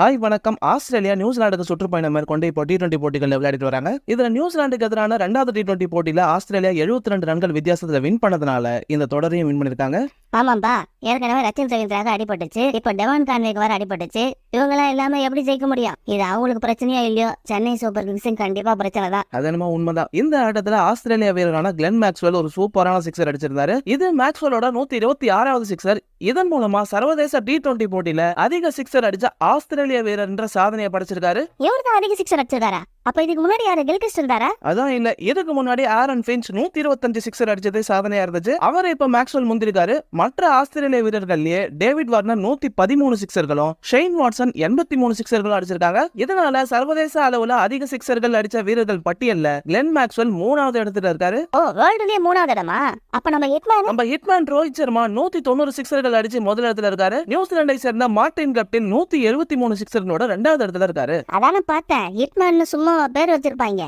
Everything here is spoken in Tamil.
ஹாய் வணக்கம். ஆஸ்திரேலியா நியூசிலாந்துக்கு சுற்றுப்பயணம் மேற்கொண்டு இப்போ டி டுவெண்டி போட்டிகள் விளையாடிட்டு வராங்க. இதுல நியூசிலாந்துக்கு எதிரான ரெண்டாவது டி டுவெண்டி போட்டியில ஆஸ்திரேலியா 72 ரெண்டு ரன்கள் வித்தியாசத்துல வின் பண்ணதுனால இந்த தொடரையும் வின் பண்ணிருக்காங்க ஆமாம்பா. ஏற்கனவே ரச்சின் ரவீந்திராக அடிபட்டுச்சு. இப்ப டெவான் கான்வேக்கு வர அடிபட்டுச்சு. இவங்கெல்லாம் இல்லாம எப்படி ஜெயிக்க முடியும்? இது அவங்களுக்கு பிரச்சனையா இல்லையோ? சென்னை சூப்பர் கிங்ஸும் கண்டிப்பா பிரச்சனை தான். அது என்னமோ உண்மைதான். இந்த ஆட்டத்துல ஆஸ்திரேலியா வீரரான கிளென் மேக்ஸ்வெல் ஒரு சூப்பரான சிக்ஸர் அடிச்சிருந்தாரு. இது மேக்ஸ்வெலோட நூத்தி இருபத்தி ஆறாவது சிக்ஸர் இதன் மூலமா சர்வதேச டி டுவெண்டி போட்டியில அதிக சிக்ஸர் அடிச்ச ஆஸ்திரேலிய வீரர் என்ற சாதனையை படைச்சிருக்காரு. இவரு தான் அதிக சிக்ஸர் அடிச்சிருக்காரா? அப்ப இதுக்கு முன்னாடி யாரு கில்கிஸ்ட் இருந்தாரா? அதான் இல்ல இதுக்கு முன்னாடி ஆரன் பிஞ்ச் நூத்தி இருபத்தஞ்சு சிக்ஸர் அடிச்சதே சாதனையா இருந்துச்சு. அவர் இப்ப மேக்ஸ்வெல் முந்திருக்காரு. மற்ற ஆஸ்திரேலிய வீரர்கள்லயே டேவிட் வார்னர் நூத்தி பதிமூணு சிக்ஸர்களும் ஷெயின் வாட்சன் எண்பத்தி மூணு சிக்ஸர்களும் அடிச்சிருக்காங்க. இதனால சர்வதேச அளவுல அதிக சிக்ஸர்கள் அடிச்ச வீரர்கள் பட்டியல்ல கிளென் மேக்ஸ்வெல் மூணாவது இடத்துல இருக்காரு. ஓ வேர்ல்டுலயே மூணாவது இடமா? அப்ப நம்ம ஹிட்மேன் நம்ம ஹிட்மேன் ரோஹித் சர்மா நூத்தி தொண்ணூறு சிக்ஸர்கள் அடிச்சு முதல் இடத்துல இருக்காரு. நியூசிலாண்டை சேர்ந்த மார்டின் கப்டில் நூத்தி எழுபத்தி மூணு சிக்ஸர்களோட ரெண்டாவது இடத்துல இருக்காரு. அதானே பார்த்தேன். ஹிட்மேன் சும்மா பேர் வச்சிருப்பாங்க